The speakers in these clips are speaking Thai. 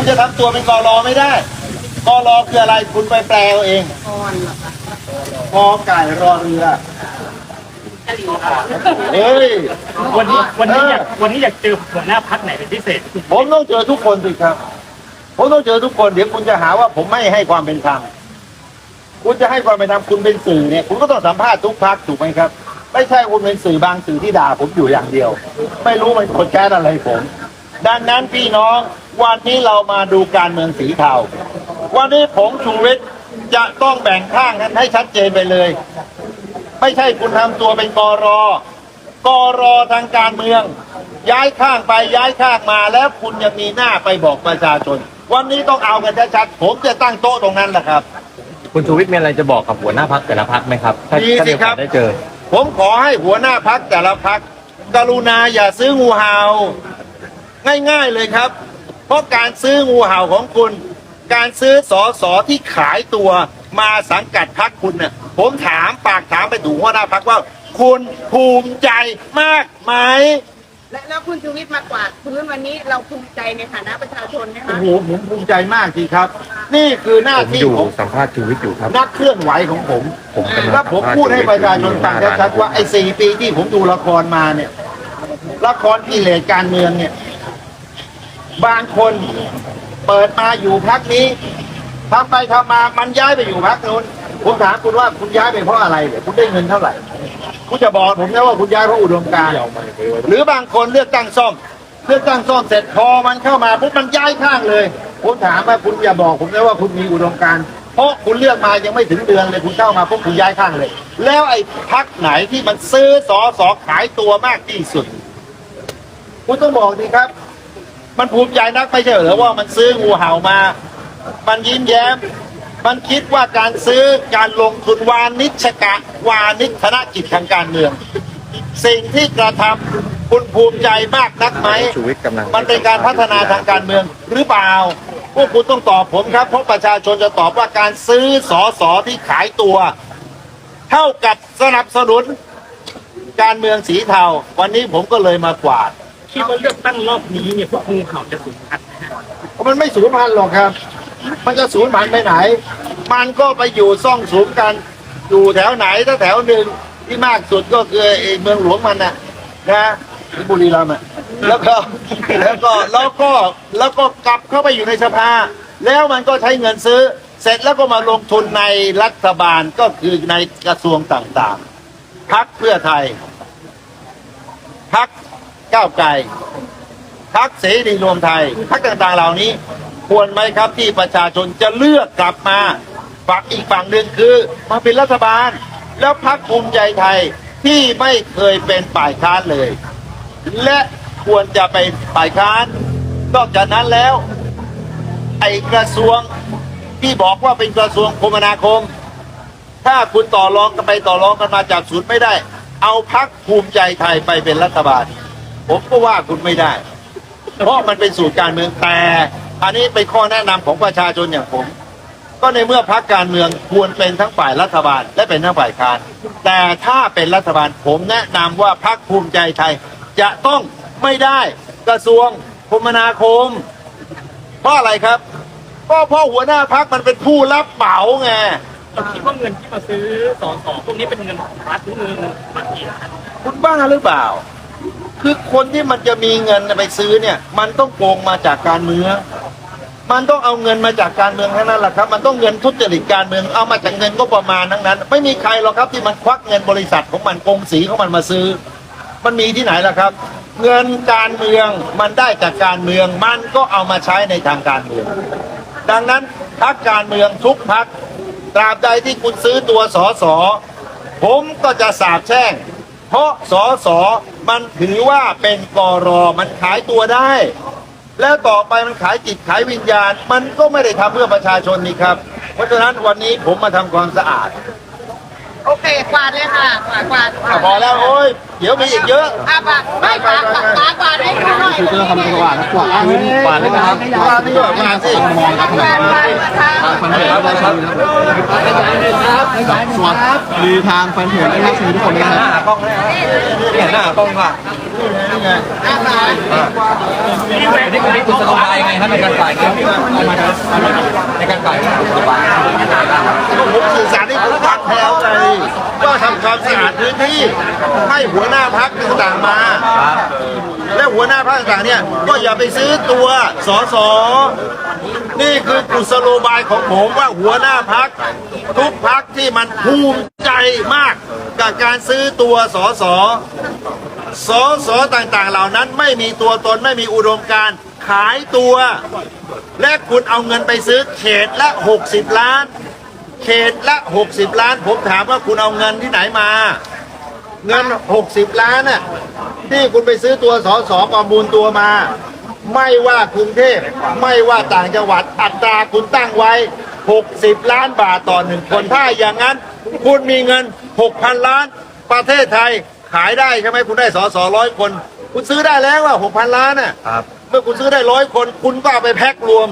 คุณจะทำตัวเป็นกอรอไม่ได้กอรอคืออะไรคุณไปแปลเอาเองกอไก่รอเรือเฮ้ยวันนี้วันนี้อยากวันนี้อยากเจอหัวหน้าพักไหนเป็นพิเศษ ผมต้องเจอทุกคนสิครับ ผมต้องเจอทุกคนเดี๋ยวคุณจะหาว่าผมไม่ให้ความเป็นธรรมคุณจะให้ความเป็นธรรมคุณเป็นสื่อเนี่ยคุณก็ต้องสัมภาษณ์ทุกพักถูกไหมครับ ไม่ใช่คุณเป็นสื่อบางสื่อที่ด่าผมอยู่อย่างเดียว ไม่รู้มันกดแก้อะไรผม ดังนั้นพี่น้อง วันนี้เรามาดูการเมืองสีเทาวันนี้ผมชูวิทย์จะต้องแบ่งข้างกันให้ชัดเจนไปเลย ไม่ใช่คุณทำตัวเป็นกรกรทางการเมือง ย้ายข้างไปย้ายข้างมาแล้วคุณยังมีหน้าไปบอกประชาชน วันนี้ต้องเอากันชัดๆผมจะตั้งโต๊ะตรงนั้นแหละครับ คุณชูวิทย์มีอะไรจะบอกกับหัวหน้าพักแต่ละพักไหมครับถ้ามีสิครับถ้ามีโอกาสได้เจอ ผมขอให้หัวหน้าพักแต่ละพักกรุณาอย่าซื้องูเห่าง่าย ๆเลยครับ เพราะการซื้องูเห่าของคุณ การซื้อสอสอที่ขายตัวมาสังกัดพักคุณเนี่ยผมถามปากถามไปถึงหัวหน้าพักว่า คุณภูมิใจมากไหมและแล้วคุณชูวิทย์มากวาดพื้นวันนี้เราภูมิใจในฐานะประชาชนไหมโอ้คะโหผมภูมิใจมากทีครับ นี่คือหน้าผมที่อยู่ของสัมภาษณ์ชูวิทย์อยู่ครับนักเคลื่อนไหวของผมผมกำลังแล้วผมพูดให้ประชาชนฟังชัดๆว่าไอ้สี่ปีที่ผมดูละครมาเนี่ยละครกิเลสการเมืองเนี่ย บางคนเปิดมาอยู่พักนี้ทำไปทำมามันย้ายไปอยู่พักนู้นผมถามคุณว่าคุณย้ายไปเพราะอะไรเนี่ยคุณได้เงินเท่าไหร่ คุณจะบอกผมนะว่าคุณย้ายเพราะอุดมการณ์หรือบางคนเลือกตั้งซ่อม เลือกตั้งซ่อมเสร็จพอมันเข้ามาปุ๊บมันย้ายข้างเลย ผมถามว่าคุณอย่าบอกผมนะว่าคุณมีอุดมการณ์เพราะคุณเลือกมายังไม่ถึงเดือนเลยคุณเข้ามาปุ๊บคุณย้ายข้างเลย แล้วไอ้พักไหนที่มันซื้อสอสอขายตัวมากที่สุด คุณต้องบอกดีครับ มันภูมิใจนักไม่ใช่เหรอว่ามันซื้องูเห่ามา มันยิ้มแย้ม มันคิดว่าการซื้อการลงทุนวานิชกะวานิชธนกิจทางการเมือง สิ่งที่กระทำคุณภูมิใจมากนักไหมชูวิทย์กำลังมันเป็นการพัฒนาทางการเมืองหรือเปล่าพวกคุณต้องตอบผมครับเพราะประชาชนจะตอบว่าการซื้อสอสอที่ขายตัว เท่ากับสนับสนุนการเมืองสีเทา วันนี้ผมก็เลยมากวาด คิดว่าเลือกตั้งรอบนี้เนี่ยพวกงูเห่าจะสูญพันธุ์นะฮะเพราะมันไม่สูญพันธุ์หรอกครับ มันจะสูญพันธุ์ไปไหน มันก็ไปอยู่ซ่องสูงกัน อยู่แถวไหนถ้าแถวหนึ่งที่มากสุดก็คือไอ้เมืองหลวงมันนะนะที่บุรีรัมย์อะแล้วก็แล้วก็แล้วก็แล้วก็กลับเข้าไปอยู่ในสภา แล้วมันก็ใช้เงินซื้อ เสร็จแล้วก็มาลงทุนในรัฐบาลก็คือในกระทรวงต่างๆพักเพื่อไทยพัก ก้าวไกลพักเสรีรวมไทยพักต่างๆเหล่านี้ ควรไหมครับที่ประชาชนจะเลือกกลับมาฝั่งอีกฝั่งหนึ่งคือมาเป็นรัฐบาล แล้วพักภูมิใจไทยที่ไม่เคยเป็นฝ่ายค้านเลย และควรจะไปฝ่ายค้านนอกจากนั้นแล้ว ไอกระทรวงที่บอกว่าเป็นกระทรวงคมนาคม ถ้าคุณต่อรองกันไปต่อรองกันมาจากศูนย์ไม่ได้ เอาพักภูมิใจไทยไปเป็นรัฐบาล ผมก็ว่าคุณไม่ได้ เพราะมันเป็นสูตรการเมืองแต่ อันนี้เป็นข้อแนะนำของประชาชนอย่างผม ก็ในเมื่อพักการเมืองควรเป็นทั้งฝ่ายรัฐบาลและเป็นทั้งฝ่ายค้านแต่ถ้าเป็นรัฐบาลผมแนะนำว่าพักภูมิใจไทย จะต้องไม่ได้กระทรวงคมนาคม เพราะอะไรครับก็เพราะหัวหน้าพักมันเป็นผู้รับเหมาไงเราคิดว่าเงินที่มาซื้อสอสอพวกนี้เป็นเงินของรัฐหรือเงินภาษีนะคุณบ้าหรือเปล่า คือคนที่มันจะมีเงินไปซื้อเนี่ย มันต้องโกงมาจากการเมืองมันต้องเอาเงินมาจากการเมืองทั้งนั้นแหละครับ มันต้องเงินทุจริตการเมืองเอามาจากเงินก็ประมาณทั้งนั้น ไม่มีใครหรอกครับที่มันควักเงินบริษัทของมันกงสีของมันมาซื้อ มันมีที่ไหนล่ะครับ เงินการเมืองมันได้จากการเมืองมันก็เอามาใช้ในทางการเมือง ดังนั้นพักการเมืองทุกพักตราบใดที่คุณซื้อตัวสอสอผมก็จะสาบแช่ง เพราะสอสอมันถือว่าเป็นกรอมันขายตัวได้ แล้วต่อไปมันขายจิตขายวิญญาณ มันก็ไม่ได้ทำเพื่อประชาชนนี่ครับ เพราะฉะนั้นวันนี้ผมมาทำความสะอาด โอเคกวาดเลยค่ะกวาดกวาดอะพอแล้วโอ้ยเดี๋ยวมีอีกเยอะอะกวาดไม่กวาดกวาดกวาดกวาดให้ดูหน่อยคือจะทำกวาดกวาดพื้นกวาดเลยนะครับมาที่ว่ามาสิมองครับกวาดกวาดกวาดฟันเถื่อนครับสวัสดีทางฟันเถื่อนนะครับสวัสดีทุกคนนะครับเนี่ยหน้ากล้องค่ะนี่ไงนี่คือคุณสโลบายไงครับในการจ่ายครับในการจ่ายก็ผมสื่อสารให้คุณฟังให้เข้าใจว่าทำความสะอาดพื้นที่ให้หัวหน้าพักต่างมา และหัวหน้าพักต่างเนี่ยก็อย่าไปซื้อตัวสอสอ นี่คือกุศโลบายของผมว่าหัวหน้าพัก ทุกพักที่มันภูมิใจมากกับการซื้อตัวสอสอสสต่างๆ เหล่านั้นไม่มีตัวตนไม่มีอุดมการขายตัว และคุณเอาเงินไปซื้อเขตละ 60 ล้าน เขตละ 60 ล้าน ผมถามว่าคุณเอาเงินที่ไหนมา เงิน 60 ล้านน่ะที่คุณไปซื้อตัวสอสอประมูลตัวมา ไม่ว่ากรุงเทพไม่ว่าต่างจังหวัดอัตราคุณตั้งไว้ 60 ล้านบาทต่อหนึ่งคน ถ้าอย่างนั้น คุณมีเงิน 6,000 ล้าน ประเทศไทยขายได้ใช่ไหมคุณได้สอสอร้อยคน คุณซื้อได้แล้วว่า6,000 ล้านน่ะเมื่อคุณซื้อได้ร้อยคน คุณก็เอาไปแพ็ครวม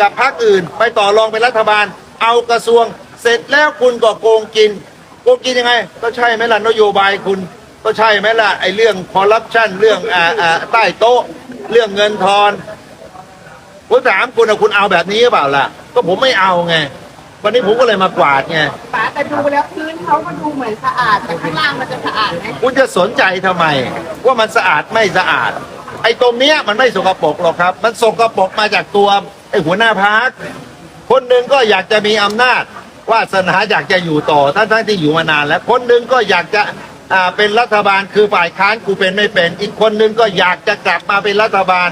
กับพรรคอื่น ไปต่อรองเป็นรัฐบาล เอากระทรวง เสร็จแล้วคุณก็โกงกินโกงกินยังไง ก็ใช่ไหมล่ะนโยบายคุณ ก็ใช่ไหมล่ะไอ้เรื่องคอร์รัปชันเรื่องอ่าอ่าใต้โต๊ะ เรื่องเงินทอนผมถามคุณนะคุณเอาแบบนี้หรือเปล่าล่ะ ก็ผมไม่เอาไง วันนี้ผมก็เลยมากวาดไงป๋าแต่ดูแล้วพื้นเขาก็ดูเหมือนสะอาดแต่ข้างล่างมันจะสะอาดไหมคุณจะสนใจทำไม ว่ามันสะอาดไม่สะอาด ไอ้ตรงเนี้ยมันไม่สกปรกหรอกครับ มันสกปรกมาจากตัวไอ้หัวหน้าพักคนหนึ่งก็อยากจะมีอำนาจวาสนาอยากจะอยู่ต่อทั้งทั้งๆที่อยู่มานานแล้วคนหนึ่งก็อยากจะ อ่าเป็นรัฐบาลคือฝ่ายค้านกูเป็นไม่เป็น อีกคนหนึ่งก็อยากจะกลับมาเป็นรัฐบาล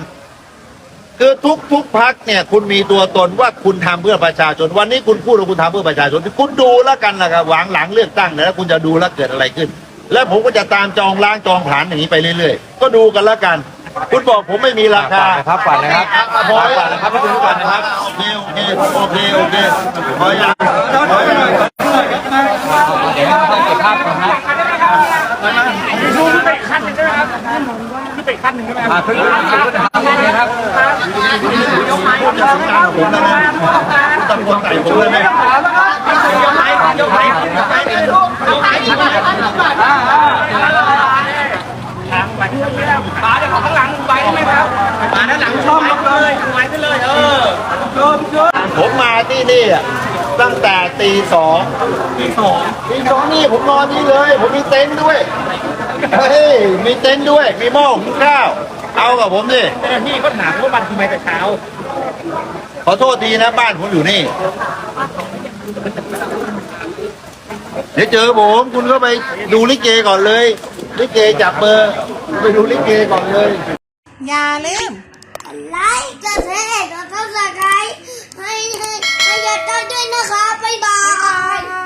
คือทุกทุกพักเนี่ย คุณมีตัวตนว่าคุณทำเพื่อประชาชน วันนี้คุณพูดว่าคุณทำเพื่อประชาชน คุณดูแล้วกันนะครับหวังหลังเลือกตั้งเนี่ยแล้วคุณจะดูแล้วเกิดอะไรขึ้น แล้วผมก็จะตามจองล้างจองผลานอย่างนี้ไปเรื่อยๆ ก็ดูกันแล้วกัน คุณบอกผมไม่มีราคาครับฝากนะครับพอแล้วนะครับพี่คุณก่อนนะครับโอเคโอเคโอเคโอเคพอยังพอยังเดี๋ยวต้องเก็บภาพก่อนนะดูขึ้นไปขั้นหนึ่งใช่ไหมครับ ขั้นหนึ่งใช่ไหมครับขึ้นไปขั้นหนึ่งก็จะทำยังไงครับผมนะนะตะโกนใส่ผมเลยไหมยกไม้ยกไม้ยกไม้ทางไปป๋าจะขอข้างหลังไปได้ไหมครับป๋าด้านหลังช่อบยกเลยไม้ไปเลยเออผมมาที่นี่อะตั้งแต่ตีสองมีสองตีสองนี่ผมนอนนี่เลย ผมมีเต็นท์ด้วย เฮ้ยมีเต็นท์ด้วย มีหม้อหุงข้าว เอากับผมดิเจ้าหน้าที่ก็ถามว่ามันทำไมแต่เช้า ขอโทษทีนะบ้านผมอยู่นี่ เดี๋ยวเจอผมคุณก็ไปดูลิเกก่อนเลย ลิเกจับเบอร์ ไปดูลิเกก่อนเลย อย่าลืม ไลค์กดแชร์กดซับสไครต์ให้ให้ให้ยอดด้วยนะคะบ๊ายบาย